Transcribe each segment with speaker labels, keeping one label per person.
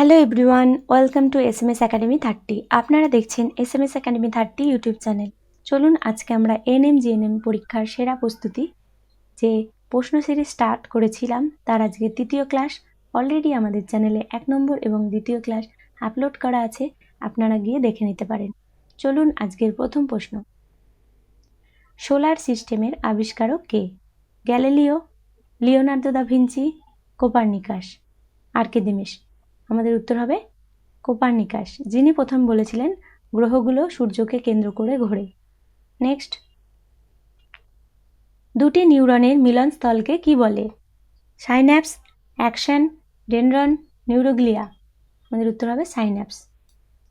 Speaker 1: Hello everyone welcome to S M S academy thirty আপনারা দেখছেন S M S academy thirty YouTube channel চলুন আজকে আমরা NM GNM পরীক্ষার সেরা প্রস্তুতি, যে প্রশ্ন সিরিজ স্টার্ট করেছিলাম, তার আজকে তৃতীয় ক্লাস অলরেডি আমাদের চ্যানেলে এক নম্বর এবং দ্বিতীয় ক্লাস আপলোড করা আছে, আপনারা গিয়ে দেখে নিতে পারেন। চলুন আজকের প্রথম প্রশ্ন। সোলার সিস্টেমের আবিষ্কারক কে? Galileo Leonardo da Vinci Copernicus আর্কিদিমিস আমাদের উত্তর হবে কোপার্নিকাস, যিনি প্রথম বলেছিলেন গ্রহগুলো সূর্যকে কেন্দ্র করে ঘোরে। নেক্সট। দুটি নিউরনের মিলনস্থলকে কি বলে? Synapse, action, dendron, neuroglia. আমাদের উত্তর হবে সাইন্যাপস,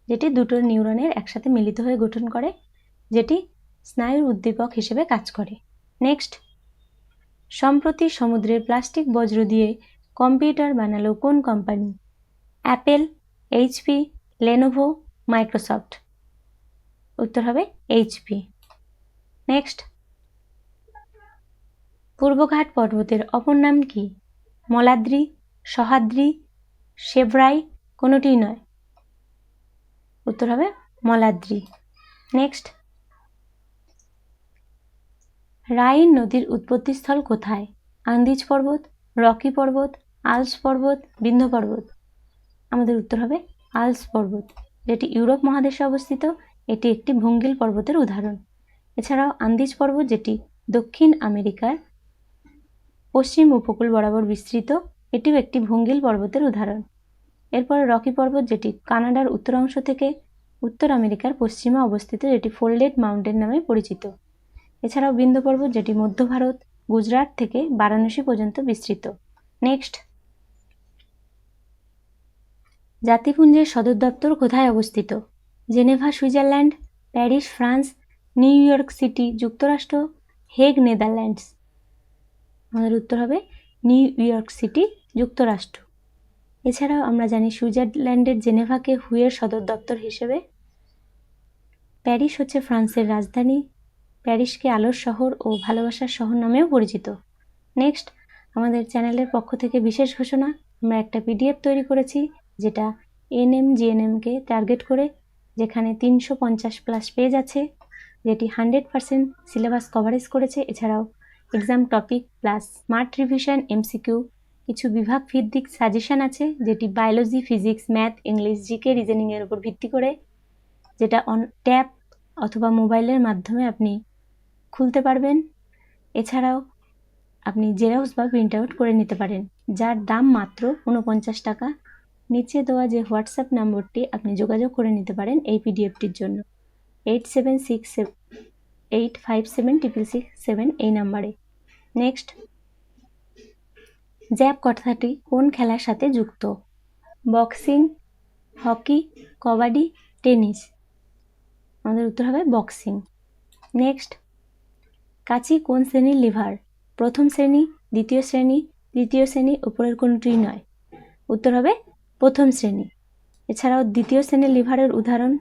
Speaker 1: যেটি দুটো নিউরনের একসাথে মিলিত হয়ে গঠন করে, যেটি স্নায়ুর উদ্দীপক হিসেবে কাজ করে। নেক্সট। সম্প্রতি সমুদ্রের প্লাস্টিক বজ্র দিয়ে কম্পিউটার বানালো কোন company? Apple, HP, Lenovo, Microsoft. উত্তর হবে এইচপি। নেক্সট। পূর্বঘাট পর্বতের অপর নাম কি? মলাদ্রি, সহাদ্রি শেভরাই কোনোটিই নয়। উত্তর হবে মলাদ্রি। নেক্সট। রাইন নদীর উৎপত্তিস্থল কোথায়? আন্দিজ পর্বত, রকি পর্বত, আলস পর্বত, বিন্ধ্য পর্বত? আমাদের উত্তর হবে আলস পর্বত, যেটি ইউরোপ মহাদেশে অবস্থিত। এটি একটি ভঙ্গিল পর্বতের উদাহরণ। এছাড়াও আন্দিজ পর্বত, যেটি দক্ষিণ আমেরিকার পশ্চিম উপকূল বরাবর বিস্তৃত, এটিও একটি ভঙ্গিল পর্বতের উদাহরণ। এরপর রকি পর্বত, যেটি কানাডার উত্তর অংশ থেকে উত্তর আমেরিকার পশ্চিমে অবস্থিত, যেটি ফোল্ডেড মাউন্টেন নামে পরিচিত। এছাড়াও বিন্ধ্য পর্বত, যেটি মধ্য ভারত, গুজরাট থেকে বারাণসী পর্যন্ত বিস্তৃত। নেক্সট। জাতিপুঞ্জের সদর দপ্তর কোথায় অবস্থিত? Geneva, Switzerland, Paris, France, New York City, যুক্তরাষ্ট্র, হেগ, নেদারল্যান্ডস। আমাদের উত্তর হবে নিউ ইয়র্ক সিটি, যুক্তরাষ্ট্র। এছাড়াও আমরা জানি সুইজারল্যান্ডের জেনেভাকে হুয়ের সদর দপ্তর হিসেবে। প্যারিস হচ্ছে ফ্রান্সের রাজধানী। প্যারিসকে আলোর শহর ও ভালোবাসার শহর নামেও পরিচিত। নেক্সট, আমাদের চ্যানেলের পক্ষ থেকে বিশেষ ঘোষণা, আমরা একটা পিডিএফ তৈরি করেছি। যেটা এনএম জিএনএমকে টার্গেট করে, যেখানে তিনশো পঞ্চাশ প্লাস পেজ আছে, যেটি হান্ড্রেড পারসেন্ট সিলেবাস কভারেজ করেছে। এছাড়াও exam topic plus smart revision MCQ কিছু বিভাগ ভিত্তিক সাজেশন আছে, যেটি biology physics math English GK রিজনিংয়ের উপর ভিত্তি করে, যেটা অন ট্যাব অথবা মোবাইলের মাধ্যমে আপনি খুলতে পারবেন। এছাড়াও আপনি জেরক্স বা প্রিন্ট আউট করে নিতে পারেন, যার দাম মাত্র উনপঞ্চাশ টাকা। নিচে দেওয়া যে হোয়াটসঅ্যাপ নম্বরটি আপনি যোগাযোগ করে নিতে পারেন এই পিডিএফটির জন্য। Eight seven six eight five seven triple six seven এই নাম্বারে। নেক্সট। জ্যাব কথাটি কোন খেলার সাথে যুক্ত? Boxing, hockey, kabaddi, tennis. আমাদের উত্তর হবে বক্সিং। নেক্সট। কাচি কোন শ্রেণির লিভার? প্রথম শ্রেণি, দ্বিতীয় শ্রেণি, তৃতীয় শ্রেণি, উপরের কোনটি নয়। উত্তর হবে প্রথম শ্রেণি। এছাড়াও দ্বিতীয় শ্রেণির লিভারের উদাহরণ,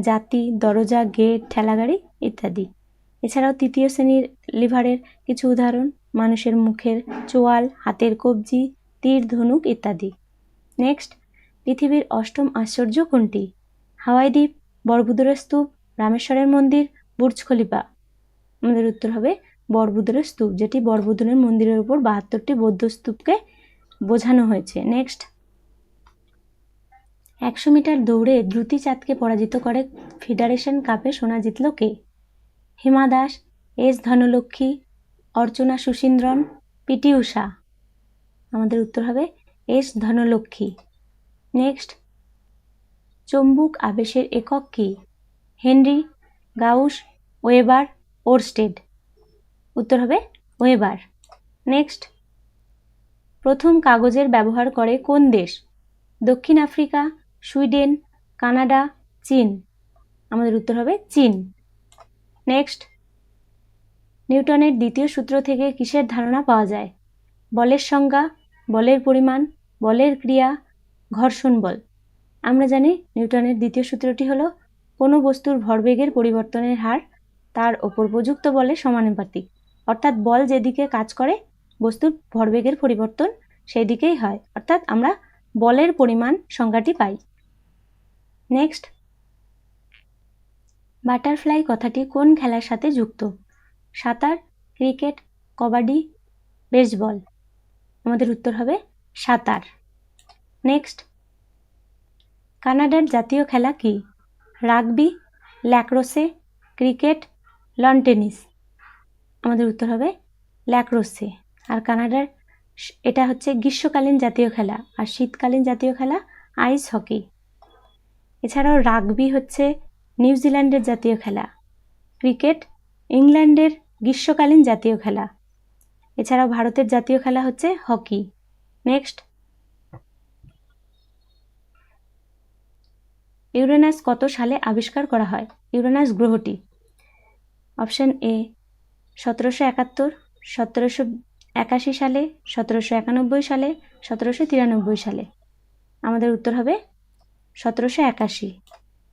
Speaker 1: জাতি, দরজা, গেট, ঠেলাগাড়ি ইত্যাদি। এছাড়াও তৃতীয় শ্রেণির লিভারের কিছু উদাহরণ, মানুষের মুখের চোয়াল, হাতের কবজি, তীর, ধনুক ইত্যাদি। নেক্সট, পৃথিবীর অষ্টম আশ্চর্য কোনটি? হাওয়াই দ্বীপ বরবুদরের স্তূপ রামেশ্বরের মন্দির, বুর্জ খলিফা। আমাদের উত্তর হবে বরবুদরের স্তূপ যেটি বরবুদরের মন্দিরের উপর বাহাত্তরটি বৌদ্ধ স্তূপকে বোঝানো হয়েছে। নেক্সট একশো মিটার দৌড়ে দ্রুতি চাঁদকে পরাজিত করে ফেডারেশন কাপে সোনা জিতল কে? হেমা দাস, এস ধনলক্ষ্মী, অর্চনা সুশীন্দ্রন, পিটি উষা আমাদের উত্তর হবে এস ধনলক্ষ্মী। নেক্সট, চম্বুক আবেশের একক কি? Henry, Gauss, Weber, Oersted. উত্তর হবে ওয়েবার। নেক্সট, প্রথম কাগজের ব্যবহার করে কোন দেশ? দক্ষিণ আফ্রিকা সুইডেন, কানাডা, চীন। আমাদের উত্তর হবে চীন। নেক্সট নিউটনের দ্বিতীয় সূত্র থেকে কিসের ধারণা পাওয়া যায়? বলের সংজ্ঞা, বলের পরিমাণ, বলের ক্রিয়া, ঘর্ষণ বল। আমরা জানি নিউটনের দ্বিতীয় সূত্রটি হলো কোনো বস্তুর ভরবেগের পরিবর্তনের হার তার ওপর প্রযুক্ত বলের সমানুপাতিক। অর্থাৎ বল যেদিকে কাজ করে, বস্তুর ভরবেগের পরিবর্তন সেই দিকেই হয়। অর্থাৎ আমরা বলের পরিমাণ সংজ্ঞাটি পাই। নেক্সট বাটারফ্লাই কথাটি কোন খেলার সাথে যুক্ত? সাঁতার, ক্রিকেট, কবাডি বেসবল আমাদের উত্তর হবে সাঁতার। নেক্সট কানাডার জাতীয় খেলা কি? Rugby, lacrosse, cricket lawn tennis আমাদের উত্তর হবে ল্যাক্রোসে। আর কানাডার এটা হচ্ছে গ্রীষ্মকালীন জাতীয় খেলা। আর শীতকালীন জাতীয় খেলা আইস হকি এছাড়াও রাগবি হচ্ছে নিউজিল্যান্ডের জাতীয় খেলা, ক্রিকেট ইংল্যান্ডের গ্রীষ্মকালীন জাতীয় খেলা, এছাড়াও ভারতের জাতীয় খেলা হচ্ছে হকি। নেক্সট। ইউরেনাস কত সালে আবিষ্কার করা হয়? ইউরেনাস গ্রহটি। অপশন এ, সতেরোশো একাত্তর, সতেরোশো একাশি সালে, সতেরোশো একানব্বই সালে, সতেরোশো তিরানব্বই সালে। আমাদের উত্তর হবে সতেরোশো একাশি।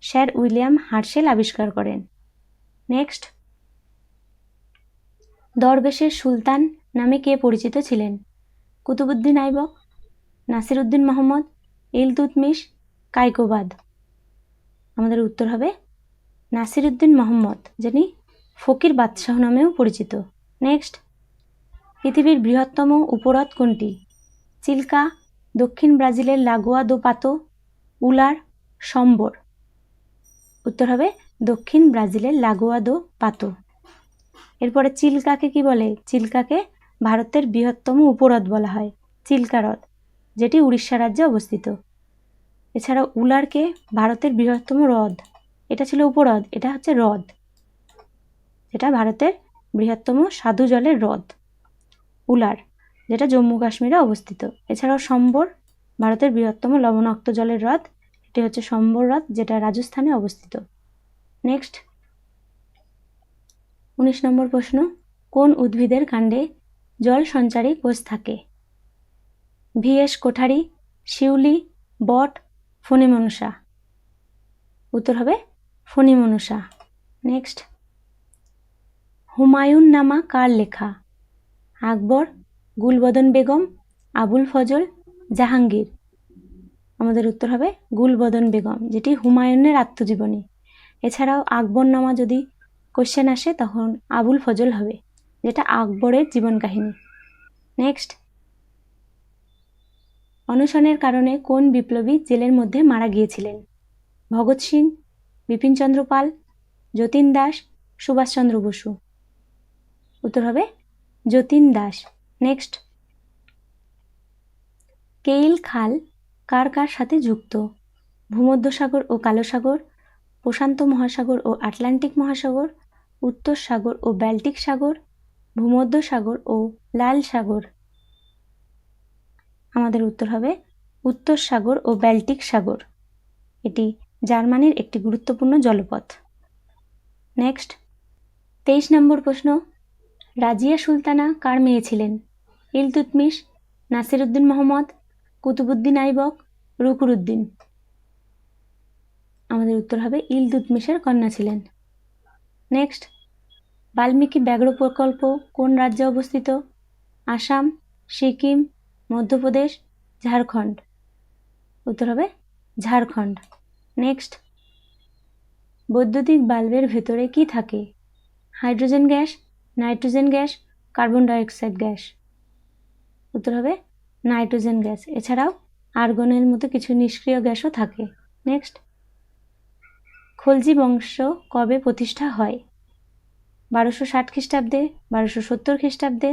Speaker 1: স্যার উইলিয়াম হার্শেল আবিষ্কার করেন। নেক্সট। দরবেশের সুলতান নামে কে পরিচিত ছিলেন? কুতুবুদ্দিন আইবক, নাসিরুদ্দিন মোহাম্মদ, ইলতুতমিশ, কাইকোবাদ। আমাদের উত্তর হবে নাসিরুদ্দিন মোহাম্মদ, যিনি ফকির বাদশাহ নামেও পরিচিত। নেক্সট। পৃথিবীর বৃহত্তম উপহ্রদ কোনটি? চিল্কা, দক্ষিণ ব্রাজিলের লাগোয়া দো পাতো উলার সম্বর। উত্তর হবে দক্ষিণ ব্রাজিলের লাগোয়া দো পাতো। এরপরে চিল্কাকে কি বলে? চিল্কাকে ভারতের বৃহত্তম উপহ্রদ বলা হয়, চিল্কা হ্রদ, যেটি উড়িষ্যা রাজ্যে অবস্থিত। এছাড়া উলারকে ভারতের বৃহত্তম হ্রদ, এটা ছিল উপহ্রদ এটা হচ্ছে হ্রদ। এটা ভারতের বৃহত্তম সাধু জলের হ্রদ, উলার, যেটা জম্মু কাশ্মীরে অবস্থিত। এছাড়াও সম্বর, ভারতের বৃহত্তম লবণাক্ত জলের হ্রদ এটি হচ্ছে সম্বর হ্রদ, যেটা রাজস্থানে অবস্থিত। নেক্সট উনিশ নম্বর প্রশ্ন, কোন উদ্ভিদের কাণ্ডে জল সঞ্চারী কোষ থাকে? ভিএস কোঠারি, শিউলি, বট ফণিমনসা উত্তর হবে ফণিমনসা নেক্সট হুমায়ুন নামা কার লেখা? আকবর, গুলবদন বেগম, আবুল ফজল, জাহাঙ্গীর। আমাদের উত্তর হবে গুলবদন বেগম, যেটি হুমায়ুনের আত্মজীবনী। এছাড়াও আকবর নামা যদি কোশ্চেন আসে, তখন আবুল ফজল হবে, যেটা আকবরের জীবন কাহিনী। নেক্সট অনশনের কারণে কোন বিপ্লবী জেলের মধ্যে মারা গিয়েছিলেন? ভগৎ সিং বিপিনচন্দ্র পাল, যতীন দাস সুভাষচন্দ্র বসু। উত্তর হবে যতীন দাস। নেক্সট কেইল খাল কার কার সাথে যুক্ত? ভূমধ্যসাগর ও কালো সাগর প্রশান্ত মহাসাগর ও আটলান্টিক মহাসাগর উত্তর সাগর ও ব্যাল্টিক সাগর, ভূমধ্যসাগর ও লাল সাগর। আমাদের উত্তর হবে উত্তর সাগর ও ব্যাল্টিক সাগর। এটি জার্মানির একটি গুরুত্বপূর্ণ জলপথ। নেক্সট, তেইশ নম্বর প্রশ্ন। রাজিয়া সুলতানা কার মেয়ে ছিলেন? ইলতুতমিশ, নাসিরুদ্দিন মোহাম্মদ কুতুবুদ্দিন আইবক, রুকুরুদ্দিন। আমাদের উত্তর হবে ইলতুতমিশের কন্যা ছিলেন। নেক্সট, বাল্মীকি ব্যাঘ্র প্রকল্প কোন রাজ্যে অবস্থিত? আসাম, সিকিম, মধ্যপ্রদেশ, ঝাড়খণ্ড। উত্তর হবে, ঝাড়খণ্ড। নেক্সট, বৈদ্যুতিক বাল্বের ভেতরে কি থাকে? Hydrogen gas, nitrogen gas, carbon dioxide gas. উত্তর হবে নাইট্রোজেন গ্যাস। এছাড়াও আর্গনের মতো কিছু নিষ্ক্রিয় গ্যাসও থাকে। নেক্সট। খলজি বংশ কবে প্রতিষ্ঠা হয়? বারোশো ষাট খ্রিস্টাব্দে, বারোশো সত্তর খ্রিস্টাব্দে,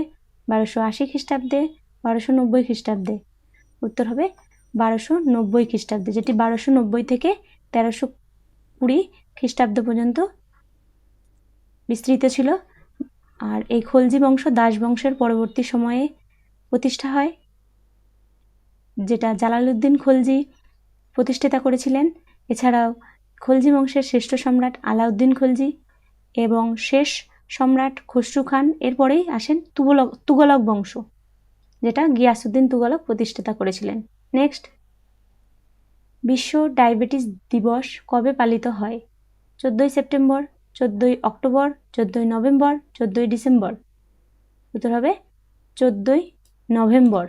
Speaker 1: বারোশো আশি খ্রিস্টাব্দে, বারোশো নব্বই খ্রিস্টাব্দে। উত্তর হবে বারোশো নব্বই খ্রিস্টাব্দে, যেটি বারোশো নব্বই থেকে তেরোশো কুড়ি খ্রিস্টাব্দ পর্যন্ত বিস্তৃত ছিল। আর এই খলজি বংশ দাস বংশের পরবর্তী সময়ে প্রতিষ্ঠা হয় যেটা জালালউদ্দিন খলজি প্রতিষ্ঠিতা করেছিলেন। এছাড়াও খলজি বংশের শ্রেষ্ঠ সম্রাট আলাউদ্দিন খলজি এবং শেষ সম্রাট খসরু খান, এরপরেই আসেন তুগলক তুগলক বংশ, যেটা গিয়াসুদ্দিন তুগলক প্রতিষ্ঠাতা করেছিলেন। নেক্সট, বিশ্ব ডায়াবেটিস দিবস কবে পালিত হয়? চোদ্দোই সেপ্টেম্বর, চোদ্দোই অক্টোবর, চোদ্দোই নভেম্বর, চোদ্দোই ডিসেম্বর। উত্তর হবে, চোদ্দোই নভেম্বর।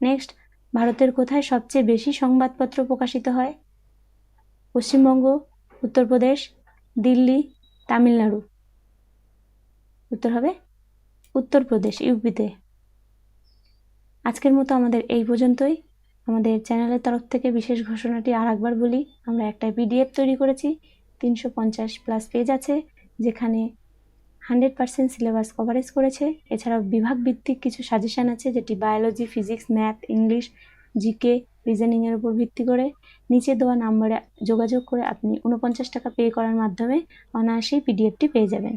Speaker 1: নেক্সট ভারতের কোথায় সবচেয়ে বেশি সংবাদপত্র প্রকাশিত হয়? পশ্চিমবঙ্গ, উত্তরপ্রদেশ, দিল্লি, তামিলনাড়ু। উত্তর হবে উত্তরপ্রদেশ, ইউপিতে। আজকের মতো আমাদের এই পর্যন্তই। আমাদের চ্যানেলের তরফ থেকে বিশেষ ঘোষণাটি আর একবার বলি, আমরা একটা পিডিএফ তৈরি করেছি, তিনশো পঞ্চাশ প্লাস পেজ আছে, যেখানে হান্ড্রেড পার্সেন্ট সিলেবাস কভারেজ করেছে। এছাড়াও বিভাগ ভিত্তিক কিছু সাজেশান আছে, যেটি biology physics math English GK রিজনিংয়ের উপর ভিত্তি করে। নিচে দেওয়া নাম্বারে যোগাযোগ করে আপনি উনপঞ্চাশ টাকা পে করার মাধ্যমে অনায়াসেই পিডিএফটি পেয়ে যাবেন।